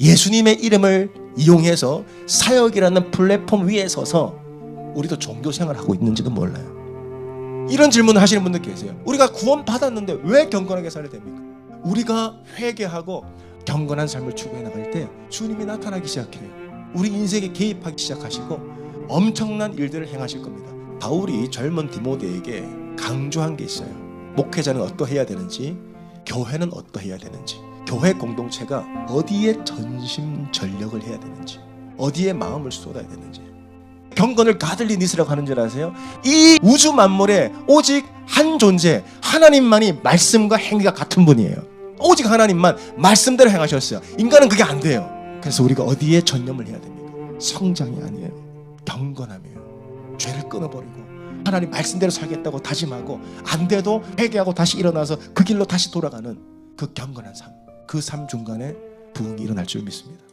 예수님의 이름을 이용해서 사역이라는 플랫폼 위에 서서 우리도 종교 생활을 하고 있는지도 몰라요. 이런 질문을 하시는 분들 계세요. 우리가 구원 받았는데 왜 경건하게 살아야 됩니까? 우리가 회개하고 경건한 삶을 추구해 나갈 때 주님이 나타나기 시작해요. 우리 인생에 개입하기 시작하시고 엄청난 일들을 행하실 겁니다. 바울이 젊은 디모데에게 강조한 게 있어요. 목회자는 어떠해야 되는지, 교회는 어떠해야 되는지, 교회 공동체가 어디에 전심 전력을 해야 되는지, 어디에 마음을 쏟아야 되는지. 경건을 가들리 니스라고 하는 줄 아세요? 이 우주 만물에 오직 한 존재, 하나님만이 말씀과 행위가 같은 분이에요. 오직 하나님만 말씀대로 행하셨어요. 인간은 그게 안 돼요. 그래서 우리가 어디에 전념을 해야 됩니까? 성장이 아니에요. 경건함이에요. 죄를 끊어버리고 하나님 말씀대로 살겠다고 다짐하고 안 돼도 회개하고 다시 일어나서 그 길로 다시 돌아가는 그 경건한 삶. 그 삶 중간에 부흥이 일어날 줄 믿습니다.